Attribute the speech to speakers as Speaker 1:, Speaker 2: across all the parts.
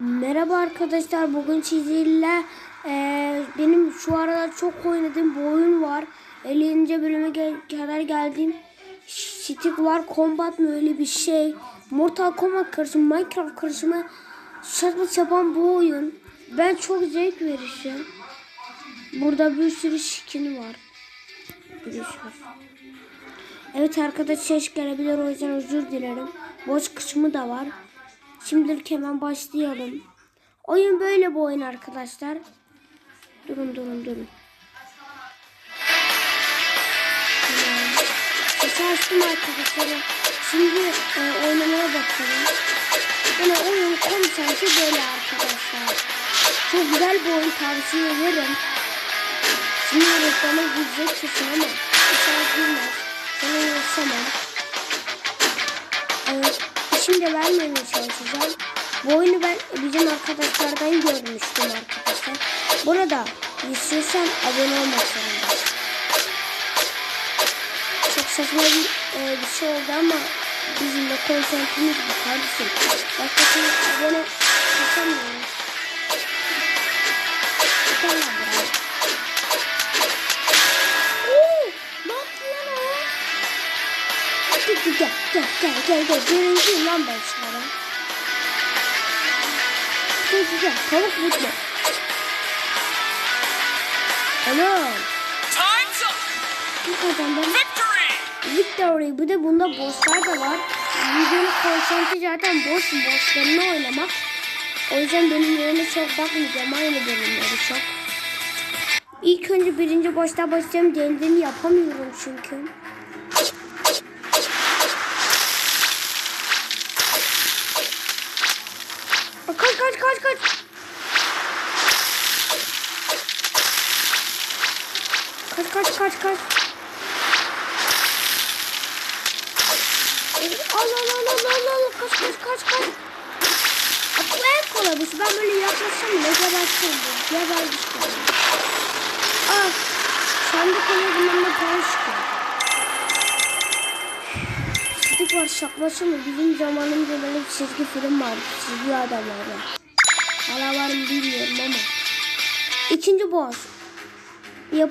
Speaker 1: Merhaba arkadaşlar bugün sizlerle eee, benim şu aralar çok oynadığım bir oyun var. 50. bölüme gel- kadar geldiğim Stick var Combat mı öyle bir şey. Mortal Kombat karışımı Minecraft karışımı saçma sapan bu oyun. Ben çok zevk verişim. Burada bir sürü skin var. Görüşürüz. Evet arkadaş ses gelebilir o yüzden özür dilerim. Boş kısmı da var. Şimdilik hemen başlayalım. Oyun böyle bir oyun arkadaşlar. Durun durun durun. Sesi açtım arkadaşlar. Şimdi e, oynamaya bakalım. Yine oyun konsepti böyle arkadaşlar. Çok güzel bir oyun tavsiye ederim. Şimdi reklama girecek kesin ama inşallah girmez. Sana uğraşamam. Evet, şimdi vermemeye çalışacağım. Bu oyunu ben bizim arkadaşlardan görmüştüm arkadaşlar. Burada istiyorsan abone olmak zorundasın. Çok saçma bir, e, bir şey oldu ama bizim de konsentimiz bu kardeşim. Başkasına abone Gel gel gel gel gel gel. Birinciyim lan ben sana. Gel gel gel. Tavuk mutlu. Anam. Bu kazandım.
Speaker 2: Victory!
Speaker 1: Victory. Bir de bunda bosslar da var. Videonun konsenti zaten boss bosslarını oynamak. O yüzden bölümlerine çok bakmayacağım. Aynı bölümleri çok. İlk önce birinci boss'ta başlayacağım. Denediğimi yapamıyorum çünkü. Kaç kaç kaç kaç. Kaç kaç kaç kaç. Al al al al al al kaç kaç kaç kaç. Bu en kolay bu. Ben böyle yaklaşsam ne gebertim bu. Gebermiştim. Ah. Sandık oluyor bundan da puan çıkıyor. Çizik var şaklaşı mı? Bizim zamanımızda böyle bir çizgi film vardı. Çizgi adamlarda. Hala var mı bilmiyorum ama. İkinci boss. Yap,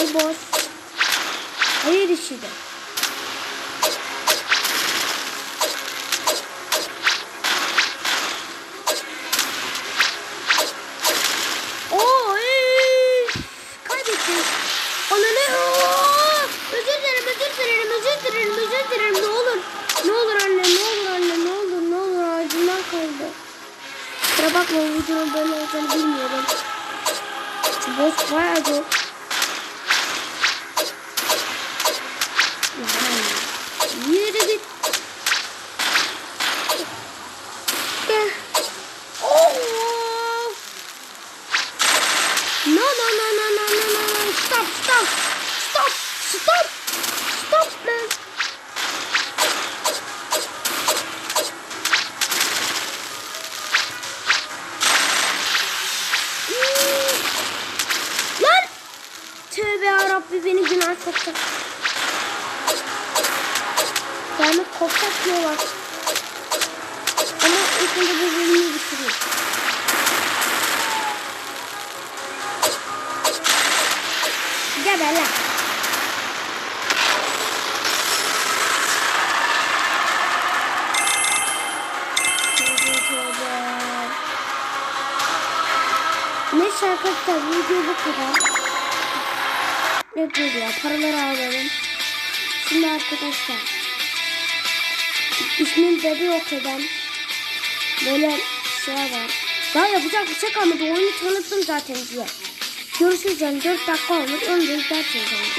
Speaker 1: ne? Olur ağacımdan kaydı. Kusura bakma bu videonun böyle olacağını bilmiyorum. Boss bayağı zor. Stop, stop. Stop, stop. Man. Hmm. Lan! Tövbe yarabbi beni günah soktu. Yani kopacak diyorlar. Ama ilk önce bu Arkadaşlar video bu kadar. Ne diyor ya paraları alalım. Şimdi arkadaşlar. İsmim Bebe eden. Böyle şey var. Daha yapacak bir şey kalmadı. Oyunu tanıttım zaten diye. Görüşürüz yani 4 dakika. Onu da izlersiniz.